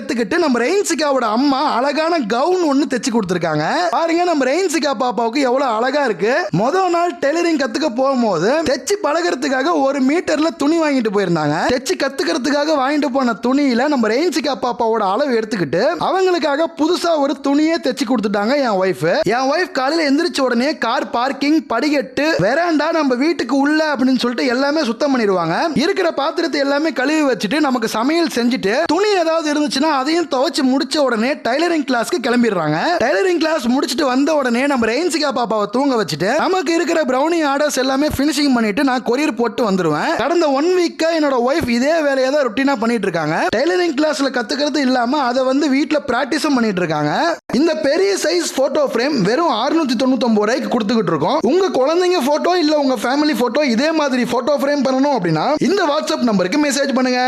கத்துக்கிட்டு நம்ம ரெயின்சிகாவோட அம்மா அழகான கவுன் ஒன்னு தைச்சு கொடுத்துருக்காங்க. பாருங்க நம்ம ரெயின்சிகா பாப்பாவுக்கு எவ்வளவு அழகா இருக்கு. முதல் நாள் டெய்லரிங் கத்துக்க போகும்போது தைச்சு பழகிறதுக்காக ஒரு மீட்டர்ல துணி வாங்கிட்டு போயிருந்தாங்க. தைச்சு கத்துக்கிறதுக்காக வாங்கிட்டு போன துணியில நம்ம ரெயின்சிகா பாப்பாவோட அளவு எடுத்துக்கிட்டு அவங்களுக்காக புதுசா ஒரு துணியே தைச்சு கொடுத்துட்டாங்க என் ஒய்ஃப் என் ஒய்ஃப் காலையில எந்திரிச்ச உடனே கார் பார்க்கிங் படிக்கட்டு வெராண்டா நம்ம வீட்டுக்கு உள்ள அப்படின்னு சொல்லிட்டு எல்லாமே சுத்தம் பண்ணிடுவாங்க. இருக்கிற பாத்திரத்தை எல்லாமே கழுவி வச்சுட்டு நமக்கு சமையல் செஞ்சுட்டு துணி ஏதாவது இருந்துச்சுன்னா அதையும் துவைச்சு முடிச்ச உடனே டைலரிங் கிளாஸ்க்கு கிளம்பிடுறாங்க? டைலரிங் கிளாஸ் முடிச்சுட்டு வந்த உடனே நம்ம ரெயின்சிகா பாப்பாவை தூங்க வச்சுட்டு நமக்கு இருக்கிற பிரௌனி ஆர்டர்ஸ் எல்லாமே ஃபினிஷிங் பண்ணிட்டு நான் கொரியர் போட்டு வந்துருவேன். கடந்த ஒன் வீக்கா என்னோட ஒய்ஃப் இதே வேலையை தான் ருட்டீனா பண்ணிட்டு இருக்காங்க டைலரிங் கிளாஸ்ல கத்துக்கிறது இல்லாம அதை வந்து வீட்டில் பிராக்டிஸும் பண்ணிட்டு இருக்காங்க இந்த பெரிய சைஸ் போட்டோ ஃப்ரேம் வெறும் 699 தொண்ணூத்தி ரூபாய்க்கு கொடுத்துக்கிட்டு இருக்கோம். உங்க குழந்தைங்க போட்டோ இல்ல உங்க ஃபேமிலி போட்டோ இதே மாதிரி போட்டோ ஃப்ரேம் பண்ணணும் அப்படின்னா இந்த வாட்ஸ்அப் நம்பருக்கு மெசேஜ் பண்ணுங்க.